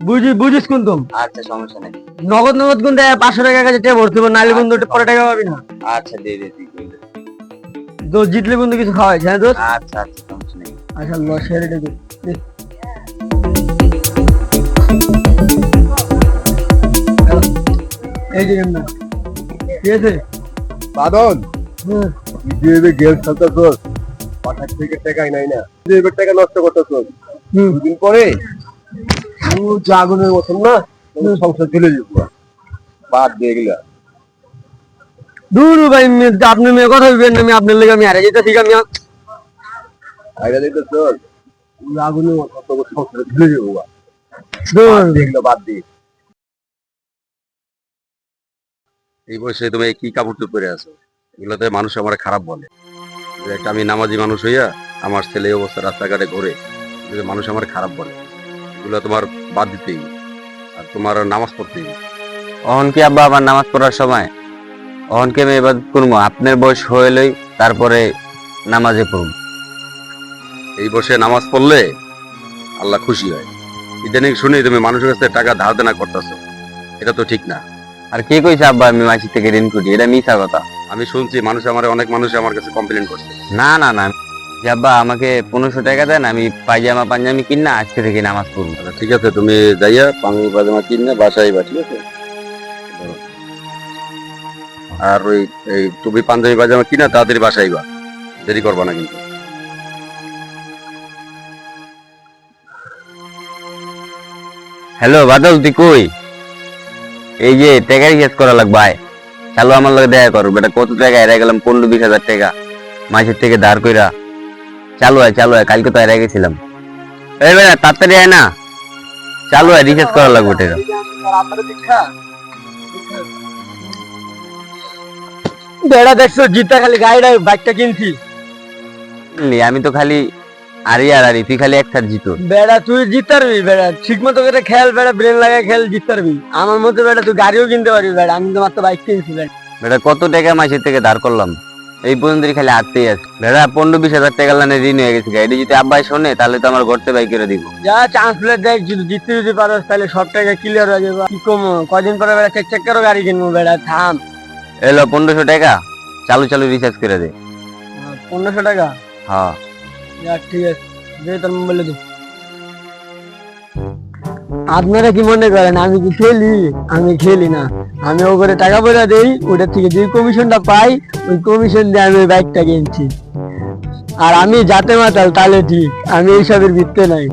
বুঝি বুঝিস কোন তুমি? আচ্ছা সমস্যা নাই। নগদ নগদ কোন দেয় পাঁচশো টাকা কাছে টাকা ভর্তি বন্ধু পরে টাকা পাবি না। আচ্ছা দিয়ে দে। দোস্ত জিতলে বন্ধু কিছু খাওয়াই হ্যাঁ আচ্ছা আচ্ছা সমস্যা নাই। আচ্ছা লস সেরে দেখি এই যে গেমটা ঠিক আছে বাদন হুম। যেভাবে গেম খেলতেছস পাঠার থেকে টাকাই নাই না। যেভাবে টাকা নষ্ট হুম। দুদিন পরে মতন না সংসার চলে যাব বাদ দিয়ে গেলা। দূর ভাই আপনি মেয়ে কথা বলবেন আমি আপনার লেগে আমি হারে যেতে ঠিক আমি আগুনের তোর সংসারে চলে যাব দূর। বাদ দিয়ে বাদ দিয়ে। এই বয়সে তুমি কি কাপড় চোপড় পরে আছো? এগুলোতে মানুষ আমার খারাপ বলে। যে একটা আমি নামাজি মানুষ হইয়া আমার ছেলে অবস্থা রাস্তাঘাটে ঘুরে যে মানুষ আমার খারাপ বলে। এগুলো তোমার বাদ দিতেই আর তোমার নামাজ পড়তেই। অহন কি আব্বা আমার নামাজ পড়ার সময় অহনকে আমি এবার করব আপনার বয়স হইলেই তারপরে নামাজে পড়ব। এই বয়সে নামাজ পড়লে আল্লাহ খুশি হয়। ইদানিং শুনি তুমি মানুষের কাছে টাকা ধার দেনা করতেছো এটা তো ঠিক না। আর কে কইছে আব্বা আমি মাসি থেকে ঋণ করি? এটা মিথ্যা কথা। আমি শুনছি মানুষ আমার অনেক মানুষ আমার কাছে কমপ্লেন করছে। না না না আব্বা আমাকে পনেরোশো টাকা দেন আমি পায়জামা পাঞ্জামি কিনা আজকে থেকে নামাজ পড়ব। আচ্ছা, ঠিক আছে তুমি যাইয়া পাঙ্গি পাজামা কিনে বাসায় বা ঠিক আছে? আর ওই এই তুমি পাঞ্জাবি পাজামা কিনা তাড়াতাড়ি বাসায় বা দেরি করবা না কিন্তু। হ্যালো বাদল তুই কই? এই যে টাকা রিচার্জ করা লাগবে ভাই। চালু আমার লগে দেখা করো বেটা কত টাকা? এড়ে গেলাম পনেরো বিশ হাজার টাকা। মাসের থেকে ধার কইরা। চালু হয় চালু হয় কালকে তো এড়ে গেছিলাম এই তাড়াতাড়ি আয় না। চালু হয় রিচার্জ করা লাগবে বেড়া দেখছ জিতটা খালি গাড়িটা বাইকটা কিনছি। আমি তো খালি আরি আর আরি তুই খালি একটা জিতো। বেড়া তুই জিততে পারবি বেড়া। ঠিক মতো করে খেল বেড়া ব্রেন লাগায় খেল জিততে পারবি আমার মতো বেড়া তুই গাড়িও কিনতে পারবি বেড়া। আমি তো মাত্র বাইক কিনছি বেড়া। বেটা কত টাকা মাসের থেকে ধার করলাম? এই পর্যন্ত খালি হাঁটতেই আছে। বেটা পনেরো বিশ হাজার টাকা লানে ঋণ হয়ে গেছে এটি যদি আব্বাই শোনে তাহলে তো আমার ঘরতে বাই করে দিব। যা চান্স প্লেট দেখ যদি জিততে যদি পারো তাহলে সব টাকা ক্লিয়ার হয়ে যাবে। কি কম? কদিন পরে বেড়া চেক চেক করে গাড়ি কিনবো বেড়া থাম। এলো পনেরোশো টাকা। চালু চালু রিচার্জ করে দে। পনেরোশো টাকা? হ্যাঁ। যাক ঠিক আছে। দে তোর মোবাইলে দে। আপনারা কি মনে করেন আমি কি খেলি? আমি খেলি না। আমি ওপরে টাকা পয়সা দিই ওটার থেকে যে কমিশনটা পাই, ওই কমিশন দিয়ে আমি ওই বাইকটা কিনছি। আর আমি যাতে মাতাল তাহলে ঠিক। আমি এইসবের ভিত্তে নাই।